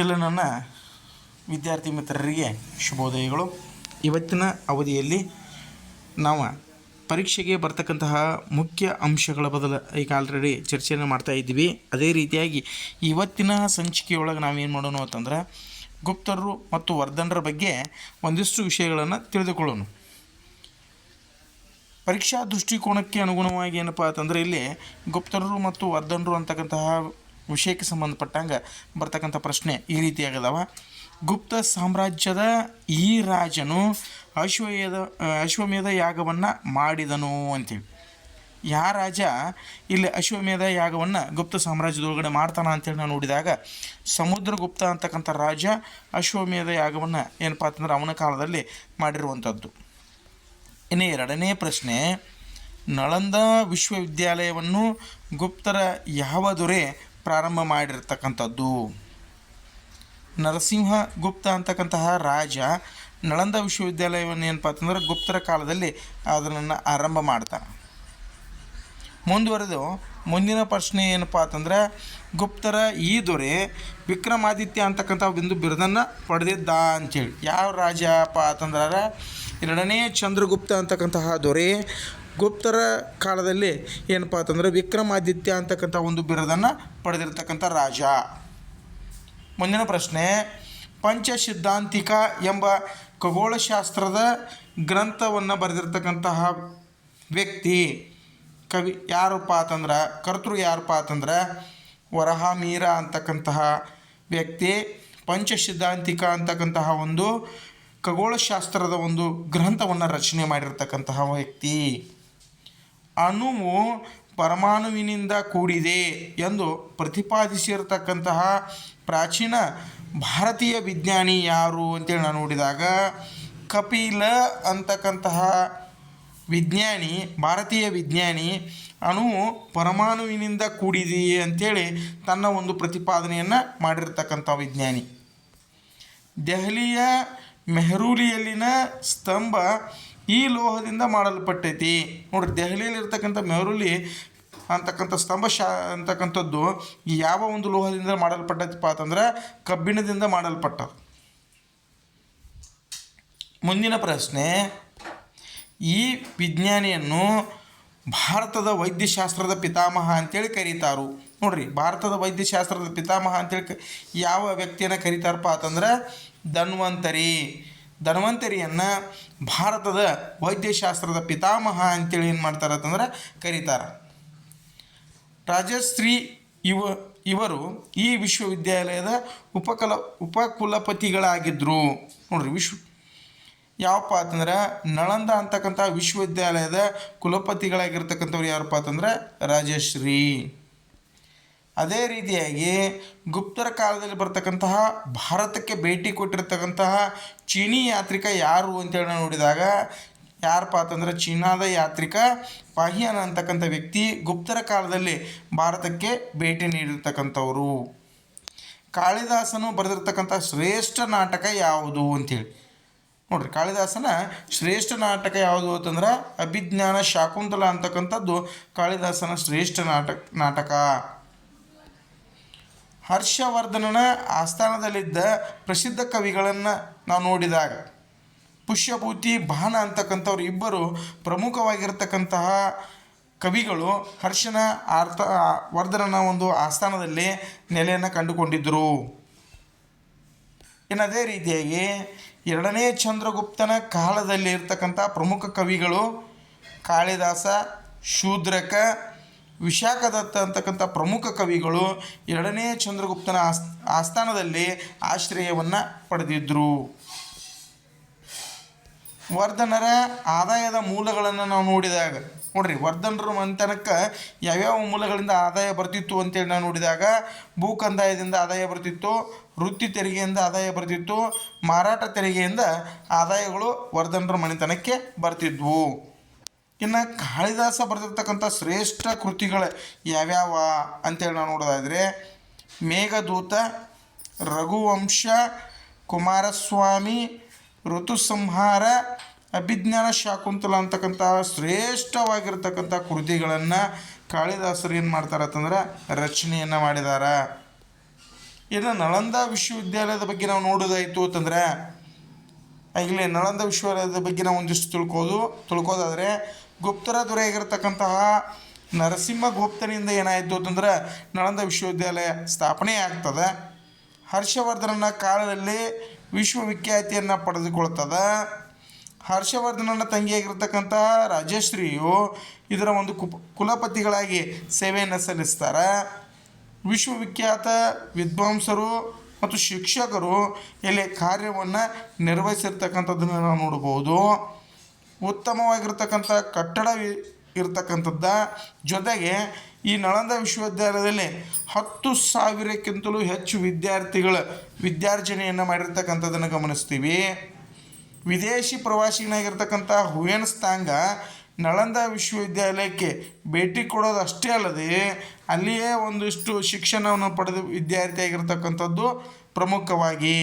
ಎಲ್ಲ ನನ್ನ ವಿದ್ಯಾರ್ಥಿ ಮಿತ್ರರಿಗೆ ಶುಭೋದಯಗಳು. ಇವತ್ತಿನ ಅವಧಿಯಲ್ಲಿ ನಾವು ಪರೀಕ್ಷೆಗೆ ಬರ್ತಕ್ಕಂತಹ ಮುಖ್ಯ ಅಂಶಗಳ ಬದಲು ಈಗ ಆಲ್ರೆಡಿ ಚರ್ಚೆಯನ್ನು ಮಾಡ್ತಾ ಇದ್ದೀವಿ. ಅದೇ ರೀತಿಯಾಗಿ ಇವತ್ತಿನ ಸಂಚಿಕೆಯೊಳಗೆ ನಾವೇನು ಮಾಡೋಣ ಅಂತಂದ್ರೆ ಗುಪ್ತರು ಮತ್ತು ವರ್ಧನರ ಬಗ್ಗೆ ಒಂದಿಷ್ಟು ವಿಷಯಗಳನ್ನು ತಿಳಿದುಕೊಳ್ಳೋಣ. ಪರೀಕ್ಷಾ ದೃಷ್ಟಿಕೋನಕ್ಕೆ ಅನುಗುಣವಾಗಿ ಏನಪ್ಪ ಅಂತಂದರೆ ಇಲ್ಲಿ ಗುಪ್ತರು ಮತ್ತು ವರ್ಧನರು ಅಂತಕ್ಕಂತಹ ವಿಷಯಕ್ಕೆ ಸಂಬಂಧಪಟ್ಟಂಗೆ ಬರ್ತಕ್ಕಂಥ ಪ್ರಶ್ನೆ ಈ ರೀತಿಯಾಗದವ ಗುಪ್ತ ಸಾಮ್ರಾಜ್ಯದ ಈ ರಾಜನು ಅಶ್ವಮೇಧ ಅಶ್ವಮೇಧ ಯಾಗವನ್ನು ಮಾಡಿದನು ಅಂತೇಳಿ. ಯಾ ರಾಜ ಇಲ್ಲಿ ಅಶ್ವಮೇಧ ಯಾಗವನ್ನು ಗುಪ್ತ ಸಾಮ್ರಾಜ್ಯದೊಳಗಡೆ ಮಾಡ್ತಾನ ಅಂತೇಳಿ ನಾನು ನೋಡಿದಾಗ ಸಮುದ್ರಗುಪ್ತ ಅಂತಕ್ಕಂಥ ರಾಜ ಅಶ್ವಮೇಧ ಯಾಗವನ್ನು ಏನಪ್ಪ ಅಂತಂದ್ರೆ ಅವನ ಕಾಲದಲ್ಲಿ ಮಾಡಿರುವಂಥದ್ದು. ಇನ್ನು ಎರಡನೇ ಪ್ರಶ್ನೆ, ನಳಂದ ವಿಶ್ವವಿದ್ಯಾಲಯವನ್ನು ಗುಪ್ತರ ಯಾವ ದೊರೆ ಪ್ರಾರಂಭ ಮಾಡಿರ್ತಕ್ಕಂಥದ್ದು. ನರಸಿಂಹ ಗುಪ್ತ ಅಂತಕ್ಕಂತಹ ರಾಜ ನಳಂದ ವಿಶ್ವವಿದ್ಯಾಲಯವನ್ನು ಏನಪ್ಪ ಅಂತಂದ್ರೆ ಗುಪ್ತರ ಕಾಲದಲ್ಲಿ ಅದನ್ನು ಆರಂಭ ಮಾಡ್ತಾನೆ. ಮುಂದುವರೆದು ಮುಂದಿನ ಪ್ರಶ್ನೆ ಏನಪ್ಪ ಅಂತಂದ್ರೆ ಗುಪ್ತರ ಈ ದೊರೆ ವಿಕ್ರಮಾದಿತ್ಯ ಅಂತಕ್ಕಂಥ ಒಂದು ಬಿರುದನ್ನು ಪಡೆದಿದ್ದ ಅಂಥೇಳಿ ಯಾವ ರಾಜಪ್ಪ ಅಂತಂದ್ರೆ ಎರಡನೇ ಚಂದ್ರಗುಪ್ತ ಅಂತಕ್ಕಂತಹ ದೊರೆ ಗುಪ್ತರ ಕಾಲದಲ್ಲಿ ಏನಪ್ಪ ಅಂತಂದರೆ ವಿಕ್ರಮಾದಿತ್ಯ ಅಂತಕ್ಕಂಥ ಒಂದು ಬಿರುದನ್ನು ಪಡೆದಿರ್ತಕ್ಕಂಥ ರಾಜ. ಮುಂದಿನ ಪ್ರಶ್ನೆ, ಪಂಚಸಿದ್ಧಾಂತಿಕ ಎಂಬ ಖಗೋಳಶಾಸ್ತ್ರದ ಗ್ರಂಥವನ್ನು ಬರೆದಿರ್ತಕ್ಕಂತಹ ವ್ಯಕ್ತಿ ಕವಿ ಯಾರಪ್ಪ ಅಂತಂದ್ರೆ, ಕರ್ತೃ ಯಾರಪ್ಪ ಅಂತಂದ್ರೆ, ವರಹಾಮೀರ ಅಂತಕ್ಕಂತಹ ವ್ಯಕ್ತಿ, ಪಂಚಸಿದ್ಧಾಂತಿಕ ಅಂತಕ್ಕಂತಹ ಒಂದು ಖಗೋಳಶಾಸ್ತ್ರದ ಒಂದು ಗ್ರಂಥವನ್ನು ರಚನೆ ಮಾಡಿರ್ತಕ್ಕಂತಹ ವ್ಯಕ್ತಿ. ಅಣುವು ಪರಮಾಣುವಿನಿಂದ ಕೂಡಿದೆ ಎಂದು ಪ್ರತಿಪಾದಿಸಿರ್ತಕ್ಕಂತಹ ಪ್ರಾಚೀನ ಭಾರತೀಯ ವಿಜ್ಞಾನಿ ಯಾರು ಅಂತೇಳಿ ನಾನು ನೋಡಿದಾಗ ಕಪಿಲ ಅಂತಕ್ಕಂತಹ ವಿಜ್ಞಾನಿ, ಭಾರತೀಯ ವಿಜ್ಞಾನಿ ಅಣು ಪರಮಾಣುವಿನಿಂದ ಕೂಡಿದೆ ಅಂಥೇಳಿ ತನ್ನ ಒಂದು ಪ್ರತಿಪಾದನೆಯನ್ನು ಮಾಡಿರ್ತಕ್ಕಂಥ ವಿಜ್ಞಾನಿ. ದೆಹಲಿಯ ಮೆಹರೂಲಿಯಲ್ಲಿನ ಸ್ತಂಭ ಈ ಲೋಹದಿಂದ ಮಾಡಲ್ಪಟ್ಟೈತಿ. ನೋಡ್ರಿ ದೆಹಲಿಯಲ್ಲಿರ್ತಕ್ಕಂಥ ಮೆಹರುಲಿ ಅಂತಕ್ಕಂಥ ಸ್ತಂಭ ಶಾ, ಅಂತಕ್ಕಂಥದ್ದು ಯಾವ ಒಂದು ಲೋಹದಿಂದ ಮಾಡಲ್ಪಟ್ಟೈತಪ್ಪ ಅಂತಂದ್ರೆ ಕಬ್ಬಿಣದಿಂದ ಮಾಡಲ್ಪಟ್ಟ ಮುಂದಿನ ಪ್ರಶ್ನೆ, ಈ ವಿಜ್ಞಾನಿಯನ್ನು ಭಾರತದ ವೈದ್ಯಶಾಸ್ತ್ರದ ಪಿತಾಮಹ ಅಂತೇಳಿ ಕರೀತಾರು. ನೋಡ್ರಿ, ಭಾರತದ ವೈದ್ಯಶಾಸ್ತ್ರದ ಪಿತಾಮಹ ಅಂತೇಳಿ ಯಾವ ವ್ಯಕ್ತಿಯನ್ನು ಕರೀತಾರಪ್ಪ ಅಂತಂದ್ರೆ ಧನ್ವಂತರಿ. ಧನ್ವಂತರಿಯನ್ನು ಭಾರತದ ವೈದ್ಯಶಾಸ್ತ್ರದ ಪಿತಾಮಹ ಅಂತೇಳಿ ಏನು ಮಾಡ್ತಾರೆ ಅಂತಂದ್ರೆ ಕರೀತಾರ. ರಾಜಶ್ರೀ ಇವ, ಇವರು ಈ ವಿಶ್ವವಿದ್ಯಾಲಯದ ಉಪಕಲ ಉಪಕುಲಪತಿಗಳಾಗಿದ್ದರು ನೋಡ್ರಿ ವಿಶ್ವ, ಯಾವಪ್ಪ ಅಂತಂದ್ರೆ ನಳಂದ ಅಂತಕ್ಕಂಥ ವಿಶ್ವವಿದ್ಯಾಲಯದ ಕುಲಪತಿಗಳಾಗಿರ್ತಕ್ಕಂಥವ್ರು ಯಾರಪ್ಪ ಅಂತಂದ್ರೆ ರಾಜಶ್ರೀ. ಅದೇ ರೀತಿಯಾಗಿ ಗುಪ್ತರ ಕಾಲದಲ್ಲಿ ಬರ್ತಕ್ಕಂತಹ ಭಾರತಕ್ಕೆ ಭೇಟಿ ಕೊಟ್ಟಿರ್ತಕ್ಕಂತಹ ಚೀನಿ ಯಾತ್ರಿಕ ಯಾರು ಅಂತೇಳಿ ನೋಡಿದಾಗ ಯಾರಪ್ಪ ಅಂತಂದ್ರೆ ಚೀನಾದ ಯಾತ್ರಿಕ ಪಾಹಿಯಾನ ಅಂತಕ್ಕಂಥ ವ್ಯಕ್ತಿ ಗುಪ್ತರ ಕಾಲದಲ್ಲಿ ಭಾರತಕ್ಕೆ ಭೇಟಿ ನೀಡಿರ್ತಕ್ಕಂಥವರು. ಕಾಳಿದಾಸನು ಬರೆದಿರ್ತಕ್ಕಂಥ ಶ್ರೇಷ್ಠ ನಾಟಕ ಯಾವುದು ಅಂತೇಳಿ. ನೋಡ್ರಿ, ಕಾಳಿದಾಸನ ಶ್ರೇಷ್ಠ ನಾಟಕ ಯಾವುದು ಅಂತಂದ್ರೆ ಅಭಿಜ್ಞಾನ ಶಾಕುಂತಲ ಅಂತಕ್ಕಂಥದ್ದು ಕಾಳಿದಾಸನ ಶ್ರೇಷ್ಠ ನಾಟಕ ನಾಟಕ. ಹರ್ಷವರ್ಧನನ ಆಸ್ಥಾನದಲ್ಲಿದ್ದ ಪ್ರಸಿದ್ಧ ಕವಿಗಳನ್ನು ನಾವು ನೋಡಿದಾಗ ಪುಷ್ಯಭೂತಿ, ಭಾನ ಅಂತಕ್ಕಂಥವ್ರು ಇಬ್ಬರು ಪ್ರಮುಖವಾಗಿರ್ತಕ್ಕಂತಹ ಕವಿಗಳು ಹರ್ಷನ ಆರ್ಥ, ವರ್ಧನನ ಒಂದು ಆಸ್ಥಾನದಲ್ಲಿ ನೆಲೆಯನ್ನು ಕಂಡುಕೊಂಡಿದ್ದರು ಇನ್ನು ಅದೇ ರೀತಿಯಾಗಿ ಎರಡನೇ ಚಂದ್ರಗುಪ್ತನ ಕಾಲದಲ್ಲಿ ಇರ್ತಕ್ಕಂಥ ಪ್ರಮುಖ ಕವಿಗಳು ಕಾಳಿದಾಸ, ಶೂದ್ರಕ ವಿಶಾಖದತ್ತ ಅಂತಕ್ಕಂಥ ಪ್ರಮುಖ ಕವಿಗಳು ಎರಡನೇ ಚಂದ್ರಗುಪ್ತನ ಆಸ್, ಆಸ್ಥಾನದಲ್ಲಿ ಆಶ್ರಯವನ್ನು ಪಡೆದಿದ್ದರು ವರ್ಧನರ ಆದಾಯದ ಮೂಲಗಳನ್ನು ನಾವು ನೋಡಿದಾಗ, ನೋಡ್ರಿ ವರ್ಧನರ ಮಂಥನಕ್ಕೆ ಯಾವ್ಯಾವ ಮೂಲಗಳಿಂದ ಆದಾಯ ಬರ್ತಿತ್ತು ಅಂತೇಳಿ ನಾವು ನೋಡಿದಾಗ ಭೂ ಕಂದಾಯದಿಂದ ಆದಾಯ ಬರ್ತಿತ್ತು, ವೃತ್ತಿ ತೆರಿಗೆಯಿಂದ ಆದಾಯ ಬರ್ತಿತ್ತು, ಮಾರಾಟ ತೆರಿಗೆಯಿಂದ ಆದಾಯಗಳು ವರ್ಧನರ ಮನೆತನಕ್ಕೆ ಬರ್ತಿದ್ವು. ಇನ್ನು ಕಾಳಿದಾಸ ಬರೆದಿರ್ತಕ್ಕಂಥ ಶ್ರೇಷ್ಠ ಕೃತಿಗಳು ಯಾವ್ಯಾವ ಅಂತೇಳಿ ನಾವು ನೋಡೋದಾದರೆ, ಮೇಘದೂತ, ರಘುವಂಶ, ಕುಮಾರಸ್ವಾಮಿ, ಋತುಸಂಹಾರ, ಅಭಿಜ್ಞಾನ ಶಾಕುಂತಲ ಅಂತಕ್ಕಂಥ ಶ್ರೇಷ್ಠವಾಗಿರ್ತಕ್ಕಂಥ ಕೃತಿಗಳನ್ನು ಕಾಳಿದಾಸರು ಏನು ಮಾಡ್ತಾರೆ ಅಂತಂದ್ರೆ ರಚನೆಯನ್ನು ಮಾಡಿದ್ದಾರೆ ಇನ್ನು ನಳಂದ ವಿಶ್ವವಿದ್ಯಾಲಯದ ಬಗ್ಗೆ ನಾವು ನೋಡೋದಾಯಿತು ಅಂತಂದ್ರೆ ಈಗಲೇ ನಳಂದ ವಿಶ್ವವಿದ್ಯಾಲಯದ ಬಗ್ಗೆ ನಾವು ಒಂದಿಷ್ಟು ತಿಳ್ಕೋದು, ತಿಳ್ಕೋದಾದರೆ ಗುಪ್ತರ ದೊರೆಯಾಗಿರ್ತಕ್ಕಂತಹ ನರಸಿಂಹಗುಪ್ತನಿಂದ ಏನಾಯಿತು ಅಂತಂದ್ರೆ ನಳಂದ ವಿಶ್ವವಿದ್ಯಾಲಯ ಸ್ಥಾಪನೆ ಆಗ್ತದೆ. ಹರ್ಷವರ್ಧನನ ಕಾಲದಲ್ಲಿ ವಿಶ್ವವಿಖ್ಯಾತಿಯನ್ನು ಪಡೆದುಕೊಳ್ತದೆ. ಹರ್ಷವರ್ಧನನ ತಂಗಿಯಾಗಿರ್ತಕ್ಕಂತಹ ರಾಜಶ್ರೀಯು ಇದರ ಒಂದು ಕುಪ್ ಕುಲಪತಿಗಳಾಗಿ ಸೇವೆಯನ್ನು ಸಲ್ಲಿಸ್ತಾರೆ. ವಿಶ್ವವಿಖ್ಯಾತ ವಿದ್ವಾಂಸರು ಮತ್ತು ಶಿಕ್ಷಕರು ಇಲ್ಲಿ ಕಾರ್ಯವನ್ನು ನಿರ್ವಹಿಸಿರ್ತಕ್ಕಂಥದ್ದನ್ನು ನಾವು ನೋಡ್ಬೋದು ಉತ್ತಮವಾಗಿರ್ತಕ್ಕಂಥ ಕಟ್ಟಡ ಇರ್ತಕ್ಕಂಥದ್ದ ಜೊತೆಗೆ ಈ ನಳಂದ ವಿಶ್ವವಿದ್ಯಾಲಯದಲ್ಲಿ ಹತ್ತು ಸಾವಿರಕ್ಕಿಂತಲೂ ಹೆಚ್ಚು ವಿದ್ಯಾರ್ಥಿಗಳ ವಿದ್ಯಾರ್ಜನೆಯನ್ನು ಮಾಡಿರ್ತಕ್ಕಂಥದ್ದನ್ನು ಗಮನಿಸ್ತೀವಿ. ವಿದೇಶಿ ಪ್ರವಾಸಿಗನಾಗಿರ್ತಕ್ಕಂಥ ಹುವೆನ್ ಸ್ತಾಂಗ ನಳಂದ ವಿಶ್ವವಿದ್ಯಾಲಯಕ್ಕೆ ಭೇಟಿ ಕೊಡೋದು ಅಷ್ಟೇ ಅಲ್ಲದೆ ಅಲ್ಲಿಯೇ ಒಂದಿಷ್ಟು ಶಿಕ್ಷಣವನ್ನು ಪಡೆದ ವಿದ್ಯಾರ್ಥಿಯಾಗಿರ್ತಕ್ಕಂಥದ್ದು ಪ್ರಮುಖವಾಗಿ.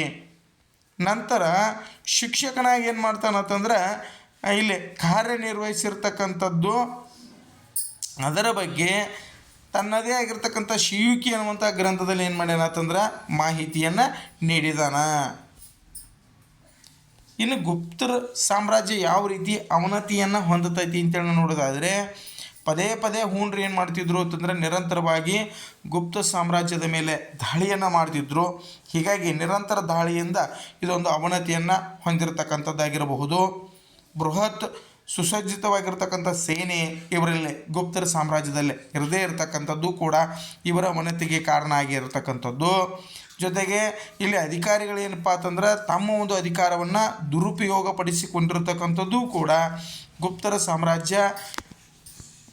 ನಂತರ ಶಿಕ್ಷಕನಾಗಿ ಏನು ಮಾಡ್ತಾನಂತಂದ್ರೆ ಇಲ್ಲಿ ಕಾರ್ಯನಿರ್ವಹಿಸಿರ್ತಕ್ಕಂಥದ್ದು ಅದರ ಬಗ್ಗೆ ತನ್ನದೇ ಆಗಿರ್ತಕ್ಕಂಥ ಶಿಯುಕಿ ಅನ್ನುವಂಥ ಗ್ರಂಥದಲ್ಲಿ ಏನು ಮಾಡ್ಯಾನ ಅಂತಂದ್ರೆ ಮಾಹಿತಿಯನ್ನು ನೀಡಿದಾನ. ಇನ್ನು ಗುಪ್ತರ ಸಾಮ್ರಾಜ್ಯ ಯಾವ ರೀತಿ ಅವನತಿಯನ್ನು ಹೊಂದತೈತಿ ಅಂತೇಳಿ ನೋಡೋದಾದರೆ ಪದೇ ಪದೇ ಹೂನ್ರಿ ಏನು ಮಾಡ್ತಿದ್ರು ಅಂತಂದರೆ ನಿರಂತರವಾಗಿ ಗುಪ್ತ ಸಾಮ್ರಾಜ್ಯದ ಮೇಲೆ ದಾಳಿಯನ್ನು ಮಾಡ್ತಿದ್ರು. ಹೀಗಾಗಿ ನಿರಂತರ ದಾಳಿಯಿಂದ ಇದೊಂದು ಅವನತಿಯನ್ನು ಹೊಂದಿರತಕ್ಕಂಥದ್ದಾಗಿರಬಹುದು. ಬೃಹತ್ ಸುಸಜ್ಜಿತವಾಗಿರ್ತಕ್ಕಂಥ ಸೇನೆ ಇವರಲ್ಲಿ ಗುಪ್ತರ ಸಾಮ್ರಾಜ್ಯದಲ್ಲೇ ಇರದೇ ಇರತಕ್ಕಂಥದ್ದು ಕೂಡ ಇವರ ಮನತಿಗೆ ಕಾರಣ ಆಗಿರತಕ್ಕಂಥದ್ದು. ಜೊತೆಗೆ ಇಲ್ಲಿ ಅಧಿಕಾರಿಗಳೇನಪ್ಪ ಅಂತಂದ್ರೆ ತಮ್ಮ ಒಂದು ಅಧಿಕಾರವನ್ನು ದುರುಪಯೋಗಪಡಿಸಿಕೊಂಡಿರ್ತಕ್ಕಂಥದ್ದು ಕೂಡ ಗುಪ್ತರ ಸಾಮ್ರಾಜ್ಯ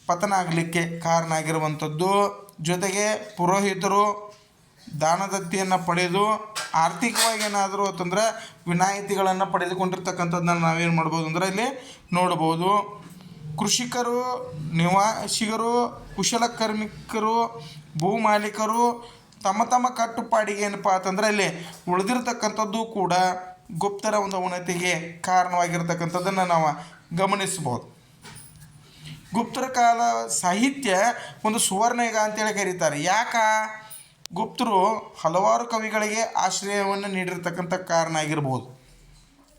ಪತನ ಆಗಲಿಕ್ಕೆ ಕಾರಣ ಆಗಿರುವಂಥದ್ದು. ಜೊತೆಗೆ ಪುರೋಹಿತರು ದಾನದತ್ತಿಯನ್ನು ಪಡೆದು ಆರ್ಥಿಕವಾಗಿ ಏನಾದರೂ ಅಂತಂದ್ರೆ ವಿನಾಯಿತಿಗಳನ್ನು ಪಡೆದುಕೊಂಡಿರ್ತಕ್ಕಂಥದ್ದನ್ನ ನಾವೇನು ಮಾಡ್ಬೋದು ಅಂದ್ರೆ ಇಲ್ಲಿ ನೋಡ್ಬೋದು. ಕೃಷಿಕರು, ನಿವಾಸಿಗರು ಕುಶಲಕರ್ಮಿಕರು ಭೂ ಮಾಲೀಕರು ತಮ್ಮ ತಮ್ಮ ಕಟ್ಟುಪಾಡಿಗೆ ಏನಪ್ಪ ಅಂತಂದ್ರೆ ಇಲ್ಲಿ ಉಳಿದಿರ್ತಕ್ಕಂಥದ್ದು ಕೂಡ ಗುಪ್ತರ ಒಂದು ಉನ್ನತಿಗೆ ಕಾರಣವಾಗಿರ್ತಕ್ಕಂಥದ್ದನ್ನು ನಾವು ಗಮನಿಸ್ಬೋದು. ಗುಪ್ತರ ಕಾಲ ಸಾಹಿತ್ಯ ಒಂದು ಸುವರ್ಣಯುಗ ಅಂತೇಳಿ ಕರೀತಾರೆ. ಯಾಕ? ಗುಪ್ತರು ಹಲವಾರು ಕವಿಗಳಿಗೆ ಆಶ್ರಯವನ್ನು ನೀಡಿರ್ತಕ್ಕಂಥ ಕಾರಣ ಆಗಿರ್ಬೋದು.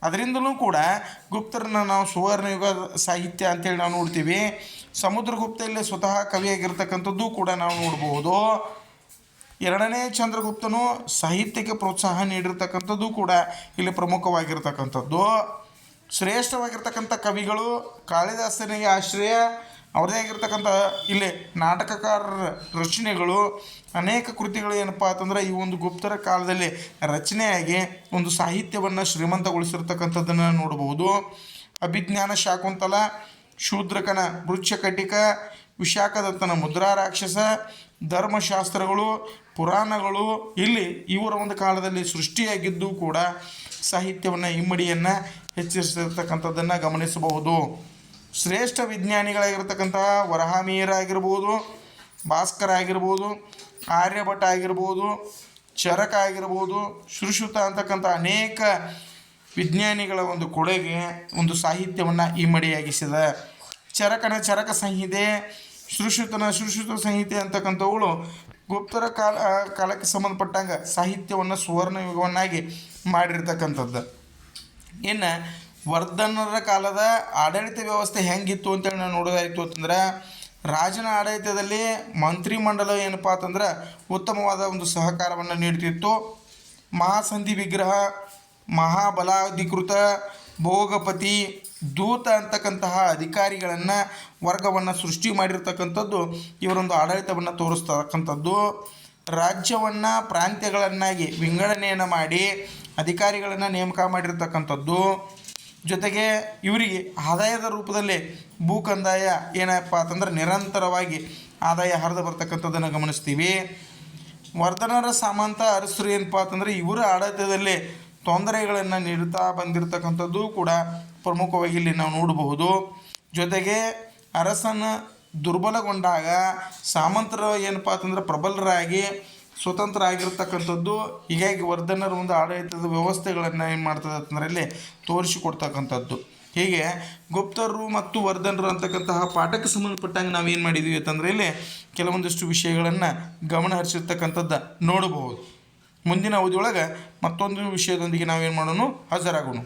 ಅದರಿಂದಲೂ ಕೂಡ ಗುಪ್ತರನ್ನ ನಾವು ಸುವರ್ಣಯುಗ ಸಾಹಿತ್ಯ ಅಂತೇಳಿ ನಾವು ನೋಡ್ತೀವಿ. ಸಮುದ್ರಗುಪ್ತ ಇಲ್ಲಿ ಸ್ವತಃ ಕವಿಯಾಗಿರ್ತಕ್ಕಂಥದ್ದು ಕೂಡ ನಾವು ನೋಡ್ಬೋದು. ಎರಡನೇ ಚಂದ್ರಗುಪ್ತನು ಸಾಹಿತ್ಯಕ್ಕೆ ಪ್ರೋತ್ಸಾಹ ನೀಡಿರ್ತಕ್ಕಂಥದ್ದು ಕೂಡ ಇಲ್ಲಿ ಪ್ರಮುಖವಾಗಿರ್ತಕ್ಕಂಥದ್ದು. ಶ್ರೇಷ್ಠವಾಗಿರ್ತಕ್ಕಂಥ ಕವಿಗಳು ಕಾಳಿದಾಸನಿಗೆ ಆಶ್ರಯ ಅವರದೇ ಆಗಿರ್ತಕ್ಕಂಥ ಇಲ್ಲಿ ನಾಟಕಕಾರರ ರಚನೆಗಳು, ಅನೇಕ ಕೃತಿಗಳು ಏನಪ್ಪ ಅಂತಂದ್ರೆ ಈ ಒಂದು ಗುಪ್ತರ ಕಾಲದಲ್ಲಿ ರಚನೆಯಾಗಿ ಒಂದು ಸಾಹಿತ್ಯವನ್ನು ಶ್ರೀಮಂತಗೊಳಿಸಿರ್ತಕ್ಕಂಥದ್ದನ್ನು ನೋಡಬಹುದು ಅಭಿಜ್ಞಾನ ಶಾಕುಂತಲ, ಶೂದ್ರಕನ ವೃಕ್ಷಕಟಿಕ, ವಿಶಾಖದತ್ತನ ಮುದ್ರಾ ರಾಕ್ಷಸ, ಧರ್ಮಶಾಸ್ತ್ರಗಳು, ಪುರಾಣಗಳು ಇಲ್ಲಿ ಇವರ ಒಂದು ಕಾಲದಲ್ಲಿ ಸೃಷ್ಟಿಯಾಗಿದ್ದು ಕೂಡ ಸಾಹಿತ್ಯವನ್ನು ಇಮ್ಮಡಿಯನ್ನು ಹೆಚ್ಚಿಸಿರ್ತಕ್ಕಂಥದ್ದನ್ನು ಗಮನಿಸಬಹುದು. ಶ್ರೇಷ್ಠ ವಿಜ್ಞಾನಿಗಳಾಗಿರ್ತಕ್ಕಂತಹ ವರಹಾಮೀರ ಆಗಿರ್ಬೋದು, ಭಾಸ್ಕರ ಆಗಿರ್ಬೋದು, ಆರ್ಯಭಟ ಆಗಿರ್ಬೋದು, ಚರಕ ಆಗಿರ್ಬೋದು ಶುಶ್ರುತ ಅಂತಕ್ಕಂಥ ಅನೇಕ ವಿಜ್ಞಾನಿಗಳ ಒಂದು ಕೊಡುಗೆ, ಒಂದು ಸಾಹಿತ್ಯವನ್ನು ಇಮ್ಮಡಿಯಾಗಿಸಿದ ಚರಕನ ಚರಕ ಸಂಹಿತೆ, ಸುಶ್ರುತನ ಸುಶ್ರುತ ಸಂಹಿತೆ ಅಂತಕ್ಕಂಥವುಗಳು ಗುಪ್ತರ ಕಾಲ ಕಾಲಕ್ಕೆ ಸಂಬಂಧಪಟ್ಟಂಗೆ ಸಾಹಿತ್ಯವನ್ನು ಸುವರ್ಣ ಯುಗವನ್ನಾಗಿ ಮಾಡಿರ್ತಕ್ಕಂಥದ್ದು. ಇನ್ನು ವರ್ಧನರ ಕಾಲದ ಆಡಳಿತ ವ್ಯವಸ್ಥೆ ಹೆಂಗಿತ್ತು ಅಂತೇಳಿ ನಾವು ನೋಡೋದಾಯಿತು ಅಂತಂದ್ರೆ, ರಾಜನ ಆಡಳಿತದಲ್ಲಿ ಮಂತ್ರಿಮಂಡಲ ಏನಪ್ಪ ಅಂತಂದ್ರೆ ಉತ್ತಮವಾದ ಒಂದು ಸಹಕಾರವನ್ನು ನೀಡ್ತಿತ್ತು. ಮಹಾಸಂಧಿ ವಿಗ್ರಹ, ಮಹಾಬಲಾಧಿಕೃತ, ಭೋಗಪತಿ, ದೂತ ಅಂತಕ್ಕಂತಹ ಅಧಿಕಾರಿಗಳನ್ನು ವರ್ಗವನ್ನು ಸೃಷ್ಟಿ ಮಾಡಿರ್ತಕ್ಕಂಥದ್ದು ಇವರೊಂದು ಆಡಳಿತವನ್ನು ತೋರಿಸ್ತಕ್ಕಂಥದ್ದು. ರಾಜ್ಯವನ್ನು ಪ್ರಾಂತ್ಯಗಳನ್ನಾಗಿ ವಿಂಗಡಣೆಯನ್ನು ಮಾಡಿ ಅಧಿಕಾರಿಗಳನ್ನು ನೇಮಕ ಮಾಡಿರ್ತಕ್ಕಂಥದ್ದು. ಜೊತೆಗೆ ಇವರಿಗೆ ಆದಾಯದ ರೂಪದಲ್ಲಿ ಭೂ ಕಂದಾಯ ಏನಪ್ಪ ಅಂತಂದ್ರೆ ನಿರಂತರವಾಗಿ ಆದಾಯ ಹರಿದು ಬರ್ತಕ್ಕಂಥದ್ದನ್ನು ಗಮನಿಸ್ತೀವಿ. ವರ್ಧನರ ಸಾಮಂತ ಅರಸರು ಏನಪ್ಪ ಅಂತಂದರೆ ಇವರ ಆಡಳಿತದಲ್ಲಿ ತೊಂದರೆಗಳನ್ನು ನೀಡುತ್ತಾ ಬಂದಿರತಕ್ಕಂಥದ್ದು ಕೂಡ ಪ್ರಮುಖವಾಗಿ ಇಲ್ಲಿ ನಾವು ನೋಡಬಹುದು. ಜೊತೆಗೆ ಅರಸನ ದುರ್ಬಲಗೊಂಡಾಗ ಸಾಮಂತರ ಏನಪ್ಪ ಅಂತಂದ್ರೆ ಪ್ರಬಲರಾಗಿ ಸ್ವತಂತ್ರ ಆಗಿರ್ತಕ್ಕಂಥದ್ದು ಹೀಗಾಗಿ ವರ್ಧನರ ಒಂದು ಆಡಳಿತದ ವ್ಯವಸ್ಥೆಗಳನ್ನು ಏನು ಮಾಡ್ತದೆ ಅಂತಂದ್ರೆ ಇಲ್ಲಿ ತೋರಿಸಿಕೊಡ್ತಕ್ಕಂಥದ್ದು. ಹೀಗೆ ಗುಪ್ತರು ಮತ್ತು ವರ್ಧನರು ಅಂತಕ್ಕಂತಹ ಪಾಠಕ್ಕೆ ಸಂಬಂಧಪಟ್ಟಂಗೆ ನಾವು ಏನು ಮಾಡಿದ್ದೀವಿ ಅಂತಂದರೆ ಇಲ್ಲಿ ಕೆಲವೊಂದಿಷ್ಟು ವಿಷಯಗಳನ್ನು ಗಮನ ಹರಿಸಿರ್ತಕ್ಕಂಥದ್ದು ನೋಡಬಹುದು. ಮುಂದಿನ ಅವಧಿಯೊಳಗೆ ಮತ್ತೊಂದು ವಿಷಯದೊಂದಿಗೆ ನಾವೇನು ಮಾಡೋಣ ಹಾಜರಾಗೋಣ.